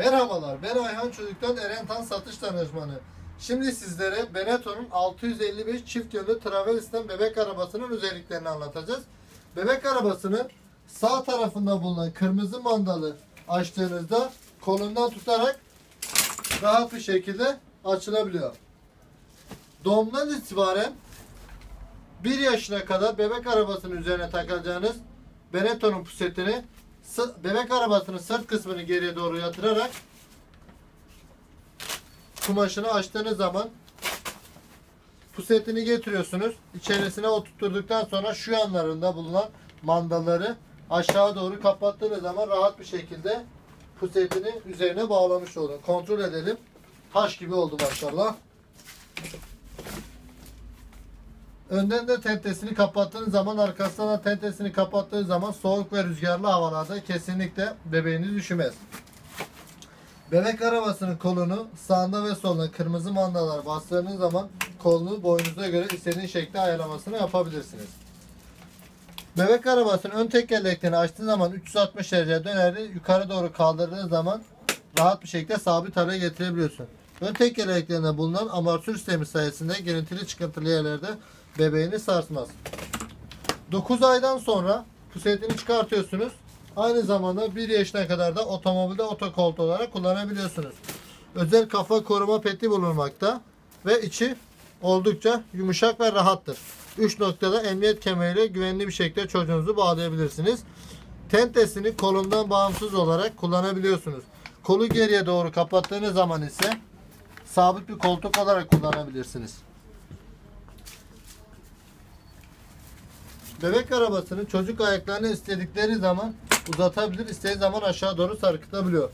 Merhabalar, ben Ayhan Çocuk'tan Eren Tan satış danışmanı. Şimdi sizlere Benetton'un 655 çift yönlü Travelis'ten bebek arabasının özelliklerini anlatacağız. Bebek arabasının sağ tarafında bulunan kırmızı mandalı açtığınızda kolundan tutarak rahat bir şekilde açılabiliyor. Doğumdan itibaren 1 yaşına kadar bebek arabasının üzerine takacağınız Benetton'un pusetini bebek arabasının sırt kısmını geriye doğru yatırarak kumaşını açtığınız zaman pusetini getiriyorsunuz. İçerisine oturtturduktan sonra şu yanlarında bulunan mandalları aşağı doğru kapattığınız zaman rahat bir şekilde pusetini üzerine bağlamış olun. Kontrol edelim. Taş gibi oldu maşallah. Önden de tentesini kapattığınız zaman arkasından da tentesini kapattığınız zaman soğuk ve rüzgarlı havalarda kesinlikle bebeğiniz üşümez. Bebek arabasının kolunu sağında ve soluna kırmızı mandalar bastırdığınız zaman kolunu boyunuza göre istediğiniz şekilde ayarlamasını yapabilirsiniz. Bebek arabasının ön tekerleklerini açtığınız zaman 360 derece döneri yukarı doğru kaldırdığınız zaman rahat bir şekilde sabit hale getirebiliyorsun. Ön tekerleklerinde bulunan amortisör sistemi sayesinde girintili çıkıntılı yerlerde bebeğini sarsmaz. 9 aydan sonra pusetini çıkartıyorsunuz. Aynı zamanda 1 yaşına kadar da otomobilde otokolt olarak kullanabiliyorsunuz. Özel kafa koruma peti bulunmakta ve içi oldukça yumuşak ve rahattır. 3 noktada emniyet kemeriyle güvenli bir şekilde çocuğunuzu bağlayabilirsiniz. Tentesini kolundan bağımsız olarak kullanabiliyorsunuz. Kolu geriye doğru kapattığınız zaman ise sabit bir koltuk olarak kullanabilirsiniz. Bebek arabasını çocuk ayaklarını istedikleri zaman uzatabilir, istediği zaman aşağı doğru sarkıtabiliyor.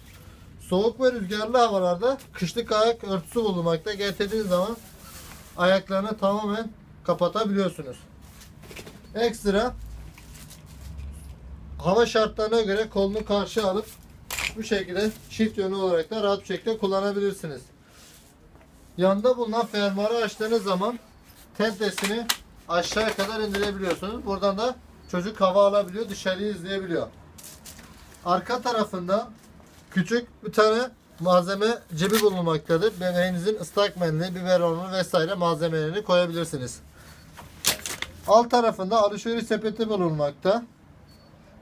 Soğuk ve rüzgarlı havalarda kışlık ayak örtüsü bulunmakta. Getirdiğiniz zaman ayaklarını tamamen kapatabiliyorsunuz. Ekstra hava şartlarına göre kolunu karşı alıp bu şekilde çift yönlü olarak da rahat bir şekilde kullanabilirsiniz. Yanında bulunan fermuarı açtığınız zaman tentesini aşağıya kadar indirebiliyorsunuz. Buradan da çocuk hava alabiliyor, dışarıyı izleyebiliyor. Arka tarafında küçük bir tane malzeme cebi bulunmaktadır. Bebeğinizin ıslak mendili, biberonu vesaire malzemelerini koyabilirsiniz. Alt tarafında alışveriş sepeti bulunmakta.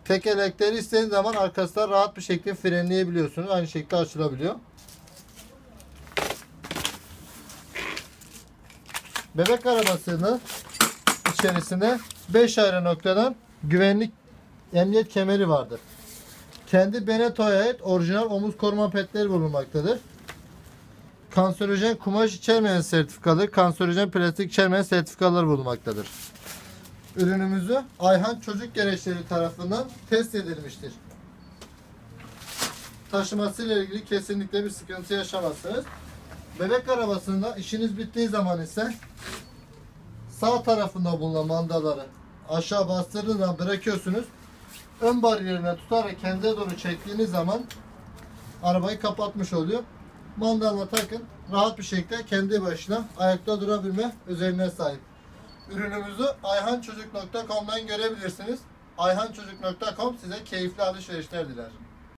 Tekerlekleri istediğiniz zaman arkasından rahat bir şekilde frenleyebiliyorsunuz. Aynı şekilde açılabiliyor. Bebek arabasını içerisinde 5 ayrı noktadan güvenlik emniyet kemeri vardır. Kendi Benetton'a ait orijinal omuz koruma petleri bulunmaktadır. Kanserojen kumaş içermeyen sertifikalı, kanserojen plastik içermeyen sertifikalar bulunmaktadır. Ürünümüzü Ayhan Çocuk Gereçleri tarafından test edilmiştir. Taşımasıyla ilgili kesinlikle bir sıkıntı yaşamazsınız. Bebek arabasında işiniz bittiği zaman ise sağ tarafında bulunan mandaları aşağı bastırdığınız zaman bırakıyorsunuz. Ön bariyerine tutarak kendine doğru çektiğiniz zaman arabayı kapatmış oluyor. Mandalına takın. Rahat bir şekilde kendi başına ayakta durabilme özelliğine sahip. Ürünümüzü ayhançocuk.com'dan görebilirsiniz. ayhançocuk.com size keyifli alışverişler diler.